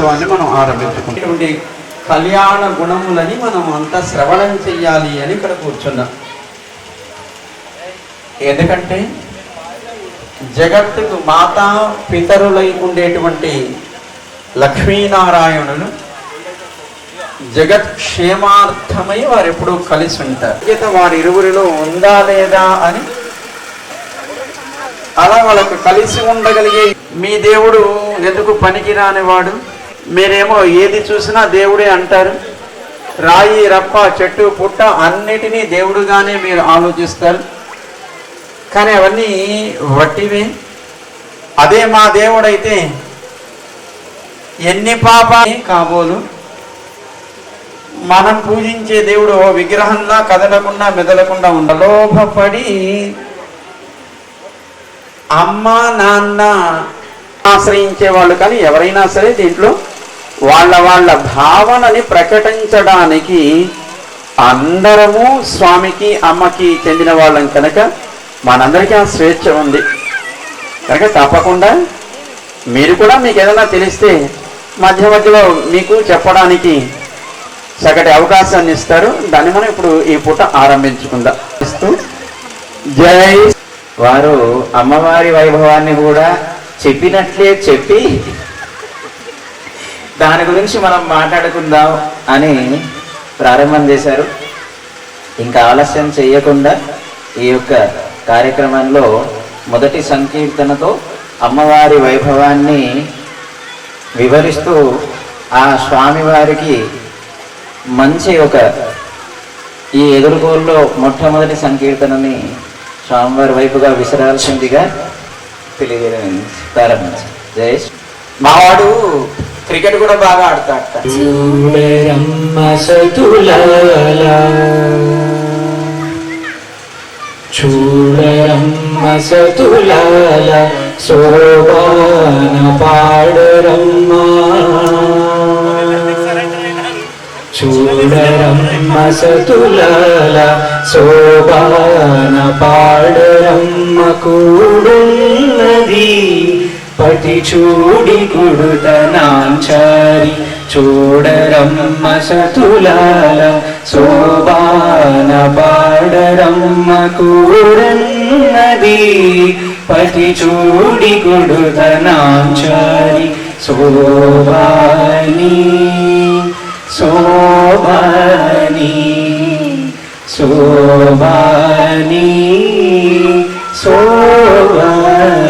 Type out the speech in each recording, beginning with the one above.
ఉత్సవాన్ని మనం ఆరంభించుకుంటే. కళ్యాణ గుణములని మనం అంతా శ్రవణం చెయ్యాలి అని ఇక్కడ కూర్చున్నాం. ఎందుకంటే జగత్తుకు మాతా పితరులై ఉండేటువంటి లక్ష్మీనారాయణులు జగత్ క్షేమార్థమై వారు ఎప్పుడూ కలిసి ఉంటారు. గీత వారి ఇరువురిలో ఉందా లేదా అని అలా వాళ్ళకు కలిసి ఉండగలిగే మీ దేవుడు ఎందుకు పనికిరాని వాడు మీరేమో ఏది చూసినా దేవుడే అంటారు. రాయి రప్ప చెట్టు పుట్ట అన్నిటినీ దేవుడుగానే మీరు ఆలోచిస్తారు. కానీ అవన్నీ వట్టివే. అదే మా దేవుడైతే ఎన్ని పాప కాబోలు. మనం పూజించే దేవుడు విగ్రహంలా కదలకుండా మెదలకుండా ఉండలోభపడి అమ్మ నాన్న ఆశ్రయించే వాళ్ళు కానీ ఎవరైనా సరే దీంట్లో వాళ్ళ వాళ్ళ భావనని ప్రకటించడానికి అందరము స్వామికి అమ్మకి చెందిన వాళ్ళం కనుక మనందరికీ ఆ స్వేచ్ఛ ఉంది. కనుక తప్పకుండా మీరు కూడా మీకు ఏదైనా తెలిస్తే మధ్య మధ్యలో మీకు చెప్పడానికి సగటి అవకాశాన్ని ఇస్తారు. దాన్ని మనం ఇప్పుడు ఈ పూట ఆరంభించుకుందాం. ఇస్తూ జై వారు అమ్మవారి వైభవాన్ని కూడా చెప్పినట్లే చెప్పి దాని గురించి మనం మాట్లాడుకుందాం అని ప్రారంభం చేశారు. ఇంకా ఆలస్యం చేయకుండా ఈ యొక్క కార్యక్రమంలో మొదటి సంకీర్తనతో అమ్మవారి వైభవాన్ని వివరిస్తూ ఆ స్వామివారికి మంచి ఒక ఈ ఎదురుగోల్లో మొట్టమొదటి సంకీర్తనని స్వామివారి వైపుగా విసరాల్సిందిగా తెలియజేయడం ప్రారంభించారు జయేష్ మావాడు క్రికెట్ కూడా బాగా ఆడతాడట. చూడరమ్మ సతులాల శోభాన పాడరమ్మ. చూడరమ్మ సతులాల శోభాన పాడరమ్మ. కూడున్నది పతి చూడి కుడుతనాంచారి చూడరమ్మ సతులాల శోభాన పాడరమ్మ కూడన్నది పతి చూడి కుడుతనాంచారి శోభాని శోభాని శోభాని శోభాని.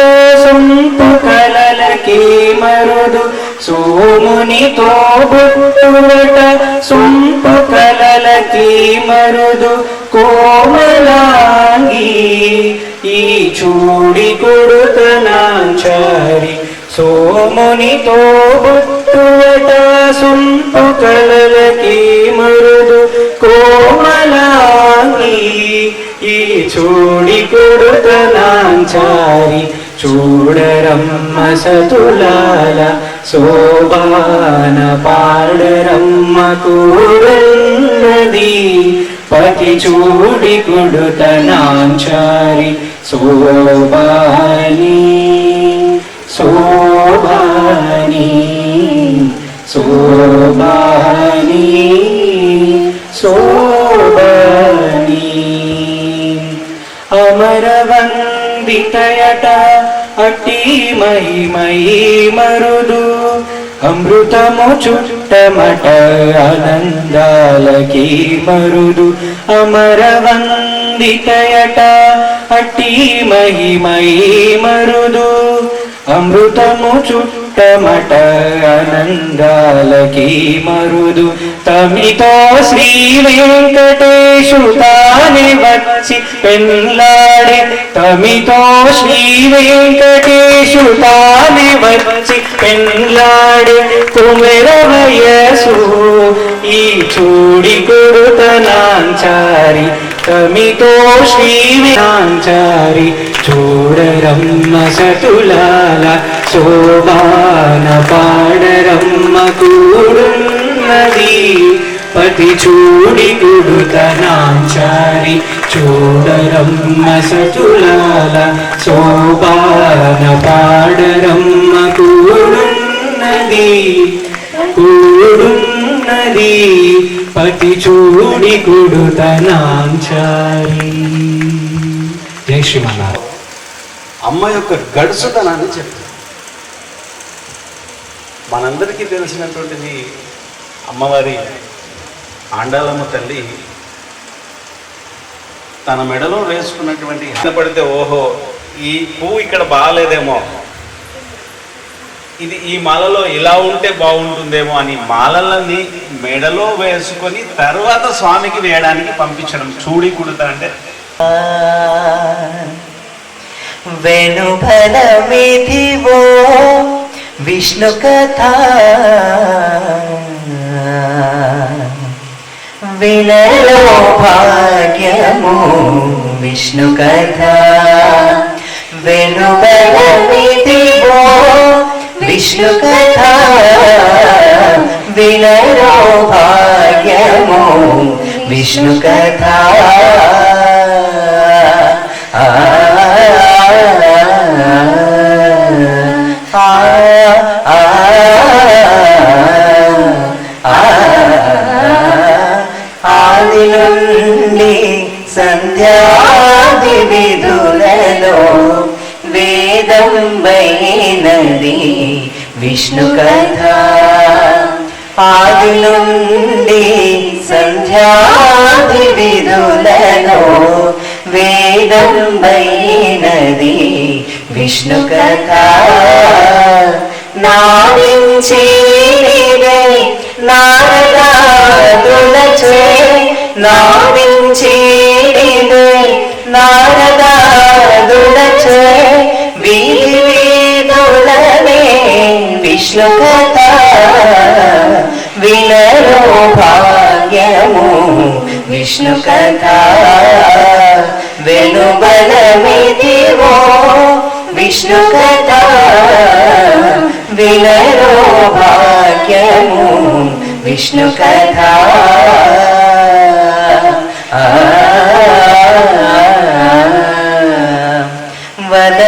సొంపు కలలకి మరుదు. సోమునితో గుట్టువట సొంపు కలలకి మరుదు. కోమలాంగి ఈ చూడి కొడుతనాంచారి. సోమునితో బుట్టువట సొంపు కలలకి మరుదు. కోమలాంగి ఈ చూడి కొడుతనాంచారి. చూడరమ్మ సతులాల శోభాన పాడరమ్మ కూడన్నది పతి చూడి కుడుతనాంచారి శోభాని శోభాని శోభాని శోభాని అమరవందితయట అట్టి మహిమయి మరుదు అమృతము చుట్టమట ఆనందాలకి మరుదు. అమరవందితయట అట్టి మహిమై మరుదు అమృతము చుట్ట చుట్టమట అనందాలకి మరుదు తమితో శ్రీ వెంకటేశు తానే వచ్చి పెళ్ళాడే తమితో శ్రీ వెంకటేశు తానే వచ్చి పెళ్ళాడే కుమెరవయసు. ఈ చూడి కొడుతనాంచారి తమితో శ్రీ వినాంచారి చూడరమ్మ సతులాల శోభాన పాడరమ్మ కూడున్నది. పతి చూడి కుడుతనాంచారి చూడరమ్మ సతులాల శోభాన పాడరమ్మ కూడున్నది. కూడున్నది. పతి చూడి కుడుతనాంచారి జై శ్రీమన్నారాయణ. అమ్మ యొక్క గడుసుతనాన్ని చెప్తుంది మనందరికీ తెలిసినటువంటిది అమ్మవారి ఆండాలమ్మ తల్లి తన మెడలో వేసుకున్నటువంటి పడితే ఓహో ఈ పువ్వు ఇక్కడ బాగాలేదేమో. ఇది ఈ మాలలో ఇలా ఉంటే బాగుంటుందేమో అని మాలలని మెడలో వేసుకొని తర్వాత స్వామికి వేయడానికి పంపించడం. చూడి కుడుతా అంటే వెనుబలమిదివో విష్ణు కథ వినలో భాగ్యము విష్ణు కథ వెనుబలమిదివో విష్ణు కథ వినలో భాగ్యము విష్ణు కథ సంధ్యాది విధులలో వేదంబైనది విష్ణు కథ ఆది నుండి సంధ్యాది విధులలో వేదంబైనది విష్ణు కథ నావించి నారదాదులచే నాడించే నారదాదులచే వీధి వీధులనే విష్ణు కథ వినరో భాగ్యము విష్ణు కథ వెనుబలమిదివో విష్ణు కథ వినరో భాగ్యము విష్ణు కథ ఆ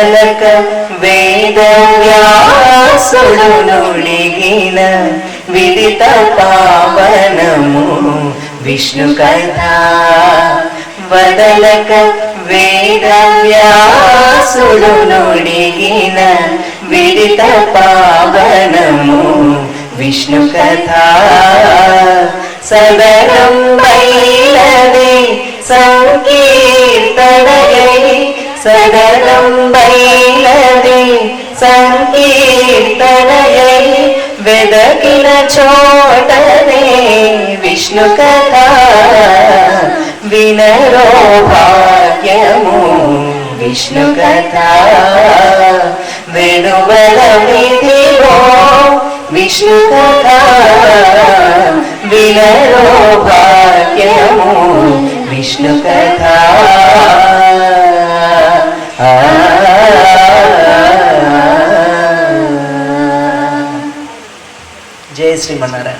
వదలక వేద వ్యాసుడు నుడిగిన విదిత పావనము. విష్ణు కథ వదలక వేద వ్యాసుడు నుడిగిన విదిత పావనము. విష్ణు కథ సదరం బైలవే సంకీర్తనయే సదనం బైలవే సంకీర్తనయై వెదకిన చోటనే విష్ణు కథ వినరో భాగ్యము విష్ణు కథ వెనుబలమిదివో విష్ణు కథ వినరో భాగ్యము విష్ణు కథ జయ శ్రీమన్నారాయణ.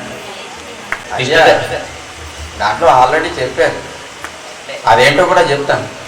దాంట్లో ఆల్రెడీ చెప్పారు. అదేంటో కూడా చెప్తాను.